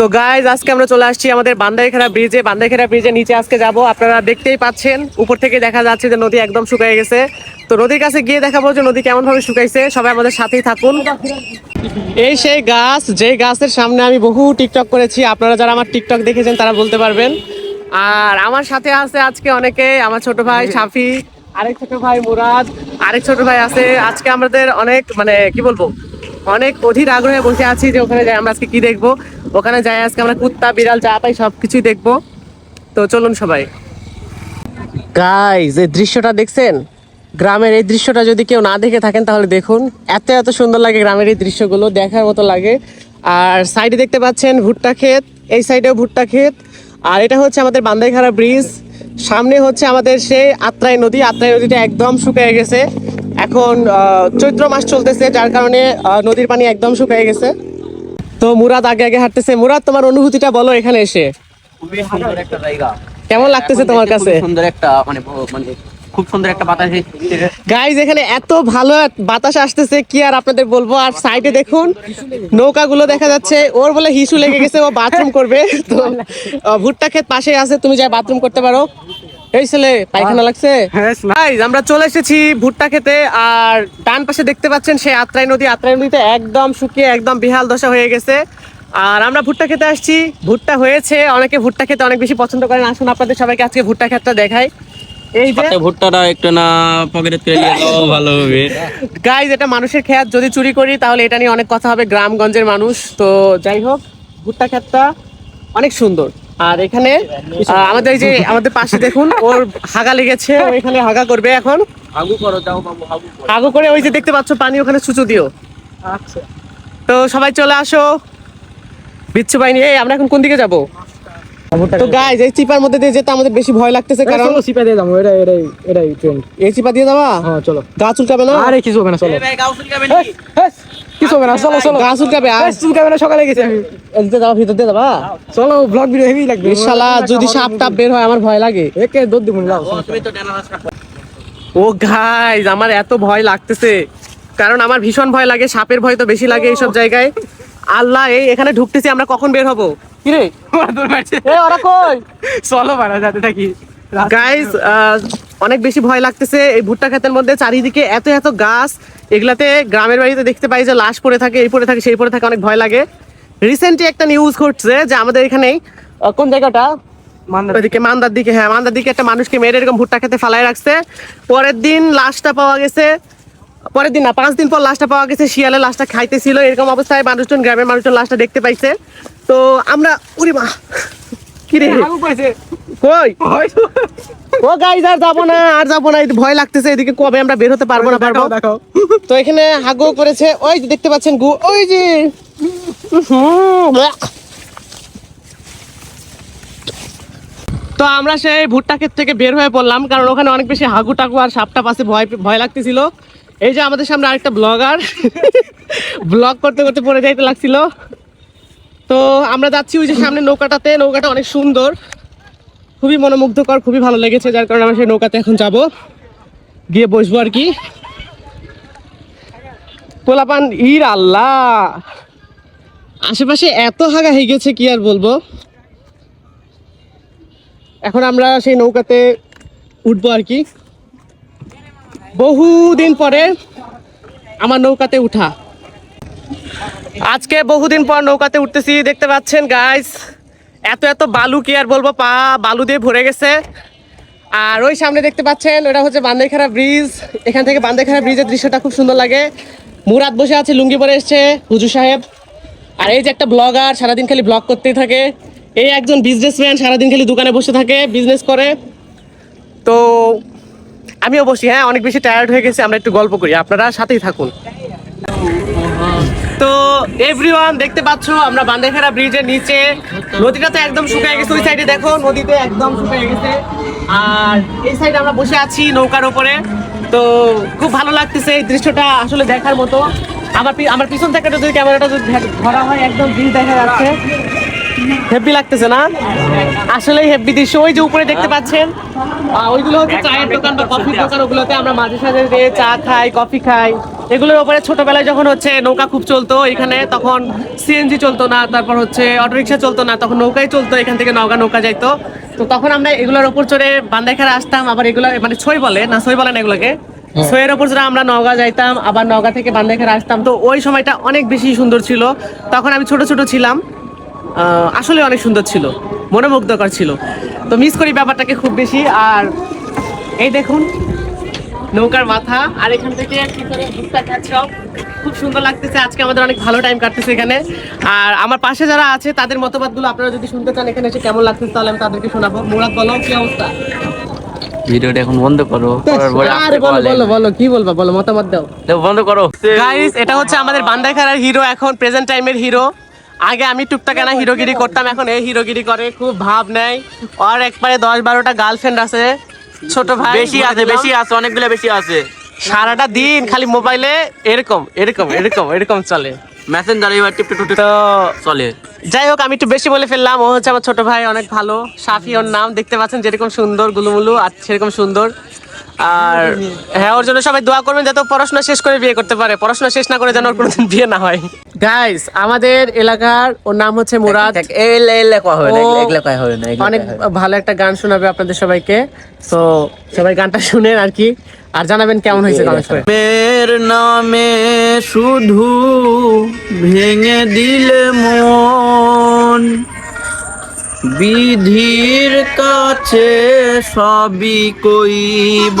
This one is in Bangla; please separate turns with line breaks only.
তো গাইজ আজকে আমরা চলে আসছি আমাদের বান্দাইখেরা ব্রিজে বান্দাইখেরা ব্রিজে নিচে আজকে যাব। আপনারা দেখতেই পাচ্ছেন, উপর থেকে দেখা যাচ্ছে যে নদী একদম শুকিয়ে গেছে। তো নদীর কাছে গিয়ে দেখাবো যে নদী কেমন ভাবে শুকাইছে। সবাই আমাদের সাথেই থাকুন। এই সেই গাছ যে গাছের সামনে আমি বহু টিকটক করেছি, আপনারা যারা আমার টিকটক দেখেছেন, তারা বলতে পারবেন। আর আমার সাথে আছে আজকে অনেকে, আমার ছোট ভাই সাফি আরেক ছোট ভাই মুরাদ, আরেক ছোট ভাই আছে। আজকে আমাদের অনেক মানে কি বলব? অনেক অধীর আগ্রহে বসে আছি যে ওখানে যাই, আমরা আজকে কি দেখব? ওখানে যাই, আজকে আমরা কুত্তা, বিড়াল, যা পাই সব কিছুই দেখব। তো চলুন সবাই। গাইজ এই দৃশ্যটা দেখছেন? গ্রামের এই দৃশ্যটা যদি কেউ না দেখে থাকেন, তাহলে দেখুন, এত এত সুন্দর লাগে গ্রামের এই দৃশ্যগুলো, দেখার মতো লাগে। আর সাইডে দেখতে পাচ্ছেন ভুট্টা ক্ষেত, এই সাইডেও ভুট্টা ক্ষেত। আর এটা হচ্ছে আমাদের বান্দাইখারা ব্রিজ। সামনে হচ্ছে আমাদের সেই আত্রাই নদী, আত্রাই নদীটা একদম শুকিয়ে গেছে। এখন চৈত্র মাস চলতেছে যার কারণে নদীর পানি একদম শুকিয়ে গেছে। তো মুরাদ আগে আগে হাঁটতেছে। মুরাদ তোমার অনুভূতিটা বলো এখানে এসে।
খুবই সুন্দর একটা জায়গা।
কেমন লাগতেছে তোমার কাছে?
সুন্দর একটা মানে মানে খুব সুন্দর একটা বাতাস।
গাইজ এখানে এত ভালো বাতাস আসতেছে কি আর আপনাদের বলব? আর সাইডে দেখুন নৌকাগুলো দেখা যাচ্ছে। ওর বলে হিসু লেগে গেছে ও বাথরুম করবে। তো ভুট্টা ক্ষেত পাশে আছে তুমি যা বাথরুম করতে পারো। এই ছেলে পায়খানা লাগছে? Guys, আমরা চলে এসেছি ভুট্টা খেতে আর ডান পাশে দেখতে পাচ্ছেন সেই আত্রাই নদী। আত্রাই নদীতে একদম শুকিয়ে একদম বিহাল দশা হয়ে গেছে। আর আমরা ভুট্টা খেতে আসছি। ভুট্টা হয়েছে। অনেকে ভুট্টা খেতে অনেক বেশি পছন্দ করেন। আসুন আপনাদের সবাইকে আজকে ভুট্টা ক্ষেতটা দেখাই। এই যে
পাতে ভুট্টাটা একটু না পকেটে তুলে নিয়ে ভালো হবে।
গাইজ এটা মানুষের খেত। যদি চুরি করি তাহলে এটা নিয়ে অনেক কথা হবে। গ্রামগঞ্জের মানুষ। তো যাই হোক ভুট্টা ক্ষেতটা অনেক সুন্দর। আর এখানে আমাদের এই যে আমাদের পাশে দেখুন ওর হাগা লেগেছে ও এখানে হাগা করবে এখন।
হাগু করো যাও বাবু হাগু করো।
হাগু করে ওই যে দেখতে পাচ্ছ পানি ওখানে সুচু দিও।
আচ্ছা।
তো সবাই চলে আসো। বিচ্ছু বাহিনী এই আমরা এখন কোন দিকে যাব? তো গাইজ এই চিপার মধ্যে দিয়ে যেতে আমাদের বেশি ভয় লাগতেছে কারণ
চলো সিপা দিয়ে যাব এটাই এটাই এটাই ট্রেন্ড
এই চিপা দিয়ে যাবা?
হ্যাঁ চলো।
গা চুলকাবে না?
আরে কিছু হবে না চলো।
ভাই গাও
হেস, হেস, কিছু হবে না? চলো চলো।
গা চুলকাবে আর
চুলকাবে না সকালে গেছি। আমি
এদিকে যাবা ভিতর দিয়ে যাবা।
চলো ব্লগ ভিডিও হেভি লাগবে।
শালা যদি সাপ টাপ বের হয় আমার ভয় লাগে।
একে দৌড় দিব যাও
তুমি তো ডানা রাস্তা
ও গাইজ আমার এত ভয় লাগতেছে। কারণ আমার ভীষণ ভয় লাগে সাপের ভয় তো বেশি লাগে এইসব জায়গায়। আল্লাহ এই এখানে ঢুকতেছি আমরা কখন বের হব? ওরা কই?
চলো বাড়া যাতে থাকি।
গাইজ অনেক বেশি ভয় লাগতেছে এই ভুট্টা খেতের মধ্যে চারিদিকে এত এত গাছ। এগুলাতে গ্রামের বাড়িতে দেখতে পাই যে লাশ পড়ে থাকে এই পড়ে থাকে সেই পড়ে থাকে অনেক ভয় লাগে। রিসেন্টলি একটা নিউজ ঘটছে যে আমাদের এখানেই কোন জায়গাটা? ওইদিকে মান্দার দিকে হ্যাঁ মান্দার দিকে একটা মানুষকে মেরে এরকম ভুট্টা খেতে ফালাই রাখছে। পরের দিন লাশটা পাওয়া গেছে পরের দিন না পাঁচ দিন পর লাশটা পাওয়া গেছে শিয়ালে লাশটা খাইতেছিল এরকম অবস্থায় মানুষজন গ্রামের মানুষজন লাশটা দেখতে পাইছে। তো আমরা উরি মা কি কই? ও গাইজ আর যাব না আর যাব না ভয় লাগতেছে এদিকে কবে আমরা বের হতে পারব না পারব? তো এখানে হাগু করেছে ওই দেখতে পাচ্ছেন গু ওই যে। তো আমরা সেই ভুট্টা ক্ষেত থেকে বের হয়ে পড়লাম কারণ ওখানে অনেক বেশি হাগু টাকু আর সাপটা পাশে ভয় ভয় লাগতেছিল। এই যে আমাদের সামনে আরেকটা ব্লগার ব্লগ করতে করতে পড়ে যাইতে লাগছিল। তো আমরা যাচ্ছি ওই যে সামনে নৌকাটাতে। নৌকাটা অনেক সুন্দর। খুবই মনোমুগ্ধকর, খুবই ভালো লেগেছে, যার কারণে আমরা সেই নৌকাতে এখন যাব। গিয়ে বসবো আর কি। পোলাপান, ইর আল্লাহ! আশেপাশে এত হাগা হয়ে গেছে, কি আর বলব? এখন আমরা সেই নৌকাতে উঠবো আর কি। বহুদিন পরে আমার নৌকাতে উঠা। আজকে বহুদিন পর নৌকাতে উঠতেছি, দেখতে পাচ্ছেন গাইস এত এত বালু, কি আর বলব, পা বালু দিয়ে ভরে গেছে। আর ওই সামনে দেখতে পাচ্ছেন, ওটা হচ্ছে বান্দেখারা ব্রিজ। এখান থেকে বান্দেখারা ব্রিজের দৃশ্যটা খুব সুন্দর লাগে। মুরাদ বসে আছে, লুঙ্গি পরে এসছে হুজু সাহেব। আর এই যে একটা ব্লগার, সারাদিন খালি ব্লগ করতেই থাকে। এই একজন বিজনেসম্যান সারাদিন খালি দোকানে বসে থাকে বিজনেস করে। তো আমিও বসি হ্যাঁ অনেক বেশি টায়ার্ড হয়ে গেছে, আমরা একটু গল্প করি, আপনারা সাথেই থাকুন। তো এভরিওয়ান দেখতে পাচ্ছ, আমরা বান্দেখারা ব্রিজের নিচে। নদীটা তো একদম শুকিয়ে গেছে, ওই সাইডে দেখো, নদীতে একদম শুকিয়ে গেছে। আর এই সাইডে আমরা বসে আছি নৌকার উপরে। তো খুব ভালো লাগতেছে এই দৃশ্যটা আসলে দেখার মতো। আমার আমার পিছন থেকে যদি ক্যামেরাটা যদি ধরা হয়, একদম ব্রিজ দেখা যাচ্ছে। হেভি লাগতেছে না? আসলে হেভি দৃশ্য। ওই যে উপরে দেখতে পাচ্ছেন ওইগুলো হচ্ছে চায়ের দোকান বা কফির দোকান। ওগুলোতে আমরা মাঝে সাঝে চা খাই, কফি খাই। এগুলোর উপরে ছোটবেলায় যখন হচ্ছে নৌকা খুব চলতো এখানে তখন সিএনজি চলতো না তারপর হচ্ছে অটোরিকশা চলতো না তখন নৌকাই চলতো এখান থেকে নৌকা নৌকা যাইতো। তো তখন আমরা এগুলোর উপর চড়ে বান্দাইখারে আসতাম আবার এগুলো মানে ছই বলে না ছই বলে না এগুলোকে? ছইয়ের উপর চড়ে আমরা নওগাঁ যাইতাম আবার নওগাঁ থেকে বান্দাইখারে আসতাম। তো ওই সময়টা অনেক বেশি সুন্দর ছিল। তখন আমি ছোট ছোট ছিলাম আসলে অনেক সুন্দর ছিল মনোমুগ্ধকর ছিল। তো মিস করি ব্যাপারটাকে খুব বেশি আর এই দেখুন নৌকার মাথা আর এখান থেকে ভুট্টা খাচ্ছাও খুব সুন্দর লাগতেছে আজকে আমাদের অনেক ভালো টাইম কাটতেছে এখানে। আর আমার পাশে যারা আছে তাদের মতবাদগুলো আপনারা যদি শুনতে চান এখানে এসে কেমন লাগতেছে তাহলে আমি তাদেরকে শোনাবো। মুরাদ বলো কি অবস্থা?
ভিডিওটা এখন বন্ধ করো
আরে বলো
বলো
বলো কি বলবা বলো মতামত দাও।
বন্ধ করো।
গাইস এটা হচ্ছে আমাদের বান্দাইখানার হিরো এখন প্রেজেন্ট টাইমের হিরো আগে আমি টুকটাক না হিরোগিরি করতাম এখন এই হিরোগিরি করে খুব ভাব নেয়। আর একবারে দশ বারোটা গার্লফ্রেন্ড আছে। ছোট ভাই
বেশি আছে বেশি আছে অনেকগুলো বেশি আছে।
সারাটা দিন খালি মোবাইলে এরকম এরকম এরকম এরকম চলে।
মেসেঞ্জার এবার টিপ টিপ
তো
চলে।
যাই হোক আমি একটু বেশি বলে ফেললাম। ও হচ্ছে আমার ছোট ভাই অনেক ভালো। সাফি ওর নাম দেখতে পাচ্ছেন যেরকম সুন্দর গুলুমুলু আর সেরকম সুন্দর। আর হ্যাঁ ওর জন্য সবাই দোয়া করবেন যাতে পড়াশোনা শেষ করে বিয়ে করতে পারে। পড়াশোনা শেষ না করে যেন ওর কোনোদিন বিয়ে না হয়। গাইস আমাদের এলাকার ওর নাম হচ্ছে মুরাদ অনেক। ভালো একটা গান শোনাবে আপনাদের সবাইকে তো সবাই গানটা শুনেন আর কি আর জানাবেন কেমন হয়েছে কমেন্ট করে
মের নামে শুধু ভেঙে দিলে মন বিধির কাছে সবই কইব